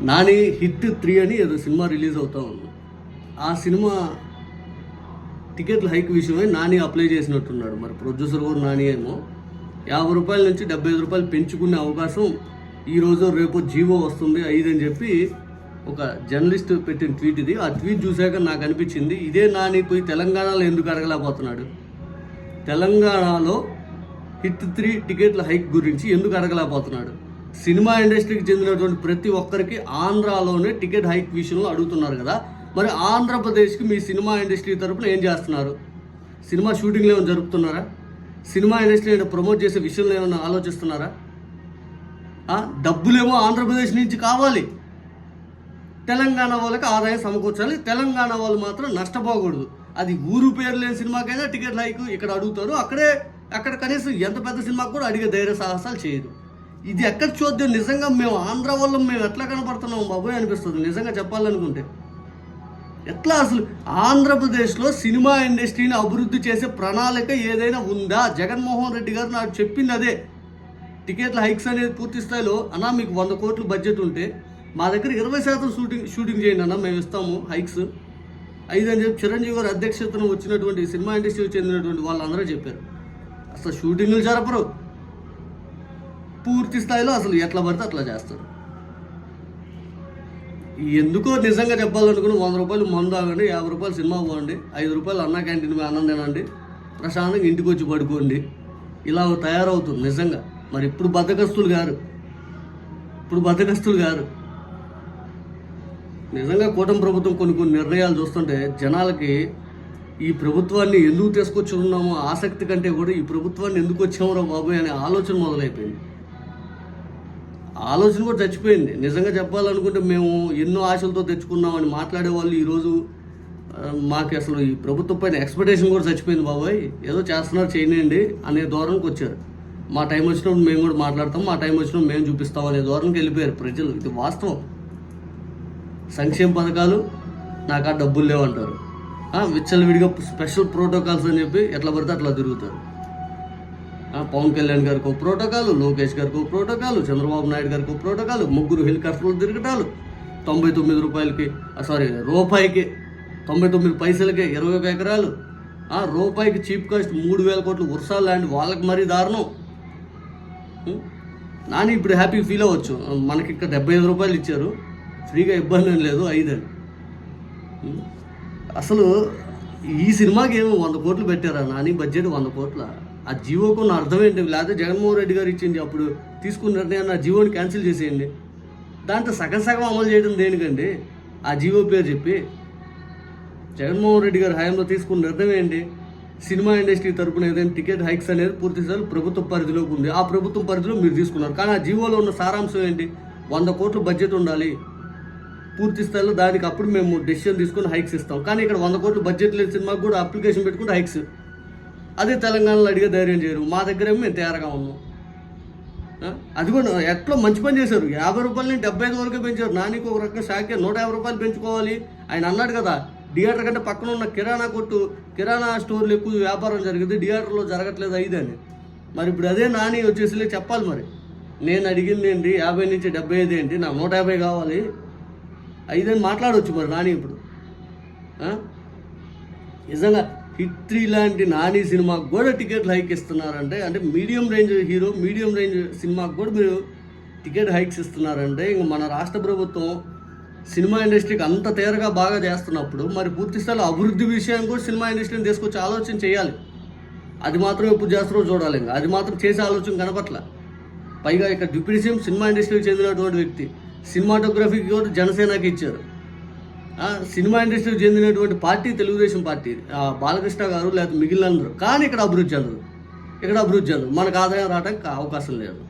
Nani hit three అని ఏదో cinema release అవుతా ఉంది. ఆ సినిమా టికెట్ల హైక్ విషయమై నాని అప్లై చేసినట్టున్నాడు. మరి ప్రొడ్యూసర్ కూడా నాని ఏమో. యాభై రూపాయల నుంచి డెబ్బై ఐదు రూపాయలు పెంచుకునే అవకాశం ఈరోజు రేపు జీవో వస్తుంది ఐదు అని చెప్పి ఒక జర్నలిస్ట్ పెట్టిన ట్వీట్ ఇది. ఆ ట్వీట్ చూశాక నాకు అనిపించింది ఇదే నాని పోయి తెలంగాణలో ఎందుకు అడగలేకపోతున్నాడు తెలంగాణలో హిట్ త్రీ టికెట్ల హైక్ గురించి ఎందుకు అడగలేకపోతున్నాడు సినిమా ఇండస్ట్రీకి చెందినటువంటి ప్రతి ఒక్కరికి ఆంధ్రాలోనే టికెట్ హైక్ విషయంలో అడుగుతున్నారు కదా. మరి ఆంధ్రప్రదేశ్కి మీ సినిమా ఇండస్ట్రీ తరపున ఏం చేస్తున్నారు? సినిమా షూటింగ్లు ఏమైనా జరుపుతున్నారా? సినిమా ఇండస్ట్రీ ఏమైనా ప్రమోట్ చేసే విషయంలో ఏమైనా ఆలోచిస్తున్నారా? డబ్బులేమో ఆంధ్రప్రదేశ్ నుంచి కావాలి. తెలంగాణ వాళ్ళకి ఆదాయం సమకూర్చాలి. తెలంగాణ వాళ్ళు మాత్రం నష్టపోకూడదు. అది ఊరు పేరు లేని సినిమాకైనా టికెట్ హైక్ ఇక్కడ అడుగుతారు. అక్కడే అక్కడ కనీసం ఎంత పెద్ద సినిమాకు కూడా అడిగే ధైర్య సాహసాలు చేయదు ఇది ఎక్కడ చూద్దాం? నిజంగా మేము ఆంధ్ర వల్ల మేము ఎట్లా కనపడుతున్నాం బాబోయ్ అనిపిస్తుంది. నిజంగా చెప్పాలనుకుంటే. ఎట్లా అసలు ఆంధ్రప్రదేశ్లో సినిమా ఇండస్ట్రీని అభివృద్ధి చేసే ప్రణాళిక ఏదైనా ఉందా? జగన్మోహన్ రెడ్డి గారు నాకు చెప్పింది అదే. టికెట్ల హైక్స్ అనేది పూర్తి స్థాయిలో అన్నా మీకు వంద కోట్లు బడ్జెట్ ఉంటే మా దగ్గర ఇరవై శాతం షూటింగ్ షూటింగ్ చేయండి అన్న మేము ఇస్తాము హైక్స్. ఐదు అని చెప్పి చిరంజీవి గారు అధ్యక్షతను వచ్చినటువంటి సినిమా ఇండస్ట్రీకి చెందినటువంటి వాళ్ళందరూ చెప్పారు. అసలు షూటింగ్లు జరపరు. పూర్తి స్థాయిలో అసలు ఎట్లా పడితే అట్లా చేస్తారు. ఎందుకో నిజంగా చెప్పాలనుకుని వంద రూపాయలు మందు తాగండి యాభై రూపాయలు సినిమా పోండి ఐదు రూపాయలు అన్న క్యాంటీన్ మీద అన్నం తినండి ప్రశాంతంగా ఇంటికి వచ్చి పడుకోండి. ఇలా తయారవుతుంది నిజంగా. మరి ఇప్పుడు బద్దకస్తులు గారు. ఇప్పుడు బద్దకస్తులు గారు. నిజంగా కూటమి ప్రభుత్వం కొన్ని కొన్ని నిర్ణయాలు చూస్తుంటే జనాలకి ఈ ప్రభుత్వాన్ని ఎందుకు తీసుకొచ్చి ఉన్నామో ఆసక్తి కంటే కూడా ఈ ప్రభుత్వాన్ని ఎందుకు వచ్చామో బాబు అనే ఆలోచన మొదలైపోయింది. ఆలోచన కూడా చచ్చిపోయింది. నిజంగా చెప్పాలనుకుంటే మేము ఎన్నో ఆశలతో తెచ్చుకున్నామని మాట్లాడే వాళ్ళు ఈరోజు మాకు అసలు ఈ ప్రభుత్వం పైన ఎక్స్పెక్టేషన్ కూడా చచ్చిపోయింది బాబాయ్. ఏదో చేస్తున్నారు చేయనండి అనే ధోరణికి వచ్చారు. మా టైం వచ్చినప్పుడు మేము కూడా మాట్లాడతాం మా టైం వచ్చినప్పుడు మేము చూపిస్తాం అనే ధోరణికి వెళ్ళిపోయారు ప్రజలు. ఇది వాస్తవం. సంక్షేమ పథకాలు నాకు ఆ డబ్బులు లేవంటారు. విచ్చలవిడిగా స్పెషల్ ప్రోటోకాల్స్ అని చెప్పి ఎట్లా పడితే అట్లా తిరుగుతారు. పవన్ కళ్యాణ్ గారికి ఒక ప్రోటోకాల్ లోకేష్ గారికి ఒక ప్రోటోకాల్ చంద్రబాబు నాయుడు గారికి ఒక ప్రోటోకాల్ ముగ్గురు హెలికాప్టర్లు తిరగటాలు. తొంభై తొమ్మిది రూపాయలకి సారీ రూపాయికి తొంభై తొమ్మిది పైసలకి ఇరవై ఒక ఎకరాలు. ఆ, రూపాయికి చీప్ కాస్ట్ మూడు వేల కోట్లు వర్షాలు ల్యాండ్ వాళ్ళకి మరీ దారుణం. నాని ఇప్పుడు హ్యాపీ ఫీల్ అవ్వచ్చు. మనకి ఇక్కడ డెబ్బై ఐదు రూపాయలు ఇచ్చారు. ఫ్రీగా ఇబ్బంది ఏం లేదు ఐదని. అసలు ఈ సినిమాకి ఏమో వంద కోట్లు పెట్టారా? నాని బడ్జెట్ వంద కోట్ల? ఆ జీవోకు ఉన్న అర్థం ఏంటి లేకపోతే జగన్మోహన్ రెడ్డి గారు ఇచ్చింది అప్పుడు తీసుకున్న నిర్ణయాన్ని ఆ జీవోని క్యాన్సిల్ చేసేయండి. దాంట్లో సగం సగం అమలు చేయడం దేనికండి? ఆ జీవో పేరు చెప్పి జగన్మోహన్ రెడ్డి గారు హయాంలో తీసుకున్న నిర్ణయం ఏంటి? సినిమా ఇండస్ట్రీ తరపున ఏదైనా టికెట్ హైక్స్ అనేది పూర్తి స్థాయిలో ప్రభుత్వ పరిధిలోకి ఉంది. ఆ ప్రభుత్వం పరిధిలో మీరు తీసుకున్నారు. కానీ ఆ జీవోలో ఉన్న సారాంశం ఏంటి? వంద కోట్ల బడ్జెట్ ఉండాలి. పూర్తి స్థాయిలో దానికి అప్పుడు మేము డెసిషన్ తీసుకొని హైక్స్ ఇస్తాం. కానీ ఇక్కడ వంద కోట్ల బడ్జెట్ లేని సినిమాకి కూడా అప్లికేషన్ పెట్టుకుంటే హైక్స్. అదే తెలంగాణలో అడిగే ధైర్యం చేయరు. మా దగ్గర మేము తయారుగా ఉన్నాం. అది కూడా ఎట్లా మంచి పని చేశారు? యాభై రూపాయలని డెబ్బై ఐదు వరకు పెంచారు. నానికి ఒక రకంగా షాకే నూట యాభై రూపాయలు పెంచుకోవాలి. ఆయన అన్నాడు కదా థియేటర్ కంటే పక్కన ఉన్న కిరాణా కొట్టు కిరాణా స్టోర్లు ఎక్కువ వ్యాపారం జరిగింది థియేటర్లో జరగట్లేదు ఐదని మరి ఇప్పుడు అదే నాని వచ్చేసి చెప్పాలి మరి. నేను అడిగింది ఏంటి? యాభై నుంచి డెబ్బై ఐదు ఏంటి? నాకు నూట యాభై కావాలి. ఐదని మాట్లాడవచ్చు మరి నాని ఇప్పుడు. నిజంగా హిట్ త్రీ లాంటి నాని సినిమాకు కూడా టికెట్లు హైక్ ఇస్తున్నారంటే అంటే medium range hero medium range సినిమాకు కూడా మీరు టికెట్ హైక్స్ ఇస్తున్నారంటే ఇంక మన రాష్ట్ర ప్రభుత్వం సినిమా ఇండస్ట్రీకి అంత తేరగా బాగా చేస్తున్నప్పుడు మరి పూర్తి స్థాయిలో అభివృద్ధి విషయాన్ని కూడా సినిమా ఇండస్ట్రీని తీసుకొచ్చి ఆలోచన చేయాలి. అది మాత్రం ఎప్పుడు చేస్తారో చూడాలి ఇంకా. అది మాత్రం చేసే ఆలోచన కనపట్ల. పైగా ఇక్కడ డిప్యూటీ సీఎం సినిమా ఇండస్ట్రీకి చెందినటువంటి వ్యక్తి సినిమాటోగ్రఫీకి కూడా జనసేనకి ఇచ్చారు. సినిమా ఇండస్ట్రీకి చెందినటువంటి పార్టీ తెలుగుదేశం పార్టీ. బాలకృష్ణ గారు లేకపోతే మిగిలిన అందరూ కానీ ఇక్కడ అభివృద్ధి చెందరు ఇక్కడ అభివృద్ధి చెందరు మనకు ఆదాయం రావడానికి అవకాశం లేదు.